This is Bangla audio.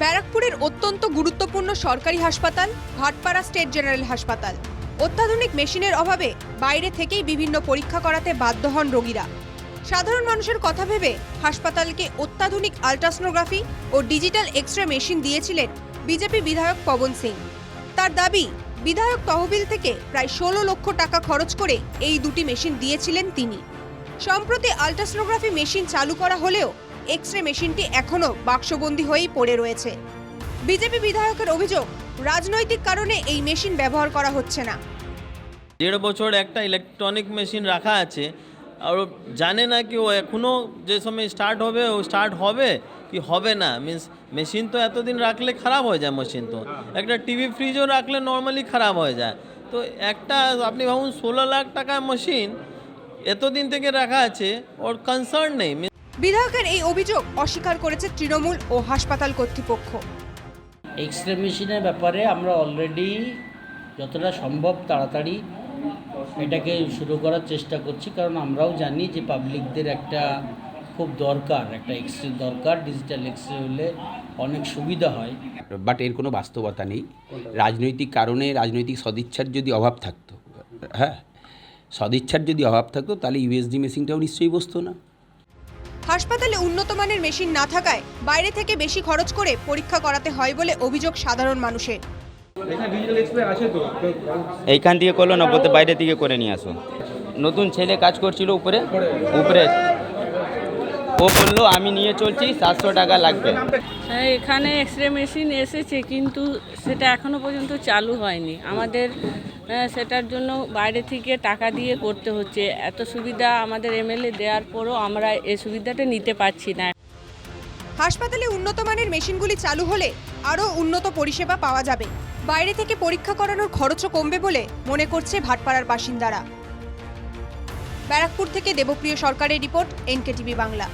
ব্যারাকপুরের অত্যন্ত গুরুত্বপূর্ণ সরকারি হাসপাতাল, ভাটপাড়া স্টেট জেনারেল হাসপাতাল। অত্যাধুনিক মেশিনের অভাবে বাইরে থেকেই বিভিন্ন পরীক্ষা করাতে বাধ্য হন রোগীরা। সাধারণ মানুষের কথা ভেবে হাসপাতালকে অত্যাধুনিক আল্ট্রাসোনোগ্রাফি ও ডিজিটাল এক্স রে মেশিন দিয়েছিলেন বিজেপি বিধায়ক পবন সিং। তার দাবি, বিধায়ক তহবিল থেকে প্রায় ষোলো লক্ষ টাকা খরচ করে এই দুটি মেশিন দিয়েছিলেন তিনি। সম্প্রতি আল্ট্রাসোনোগ্রাফি মেশিন চালু করা হলেও এক্স রে মেশিনটি এখনও বাক্সবন্দি হয়েই পড়ে রয়েছে। বিজেপি বিধায়কের অভিযোগ, রাজনৈতিক কারণে এই মেশিন ব্যবহার করা হচ্ছে না। দেড় বছর একটা ইলেকট্রনিক মেশিন রাখা আছে, আর জানে না কি ও এখনও যে সময় স্টার্ট হবে, ও স্টার্ট হবে কি হবে না? মিন্স, মেশিন তো এতদিন রাখলে খারাপ হয়ে যায় মেশিন তো। একটা টিভি ফ্রিজও রাখলে নর্মালি খারাপ হয়ে যায়। তো একটা আপনি ভাবুন, ষোলো লাখ টাকা মেশিন এতদিন থেকে রাখা আছে, ওর কনসার্ন নেই। বিধায়কের এই অভিযোগ অস্বীকার করেছে তৃণমূল ও হাসপাতাল কর্তৃপক্ষ। এক্স রে মেশিনের ব্যাপারে আমরা অলরেডি যতটা সম্ভব তাড়াতাড়ি এটাকে শুরু করার চেষ্টা করছি কারণ আমরাও জানি যে পাবলিকদের একটা খুব দরকার একটা এক্স রে দরকার ডিজিটাল এক্স রে হলে অনেক সুবিধা হয়। বাট এর কোনো বাস্তবতা নেই। রাজনৈতিক কারণে রাজনৈতিক সদিচ্ছার যদি অভাব থাকতো হ্যাঁ সদিচ্ছার যদি অভাব থাকতো তাহলে ইউএসডি মেশিনটাও নিশ্চয়ই বসতো না। হাসপাতালে উন্নত মানের মেশিন না থাকায় বাইরে থেকে বেশি খরচ করে পরীক্ষা করাতে হয় বলে অভিযোগ সাধারণ মানুষের। এইখান থেকে করল না বলতে বাইরে থেকে করে নিয়ে আসো। নতুন ছেলে কাজ করছিল উপরে উপরে ও বলল আমি নিয়ে চলছি সাতশো টাকা লাগবে। হ্যাঁ এখানে এক্স রে মেশিন এসেছে কিন্তু সেটা এখনও পর্যন্ত চালু হয়নি। আমাদের সেটার জন্য বাইরে থেকে টাকা দিয়ে করতে হচ্ছে। এত সুবিধা আমাদের এমএলএ দেওয়ার পরও আমরা এই সুবিধাটা নিতে পারছি না। হাসপাতালে উন্নত মানের মেশিনগুলি চালু হলে আরও উন্নত পরিষেবা পাওয়া যাবে। বাইরে থেকে পরীক্ষা করানোর খরচও কমবে বলে মনে করছে ভাটপাড়ার বাসিন্দারা। ব্যারাকপুর থেকে দেবপ্রিয় সরকারের রিপোর্ট এনকেটিভি বাংলা।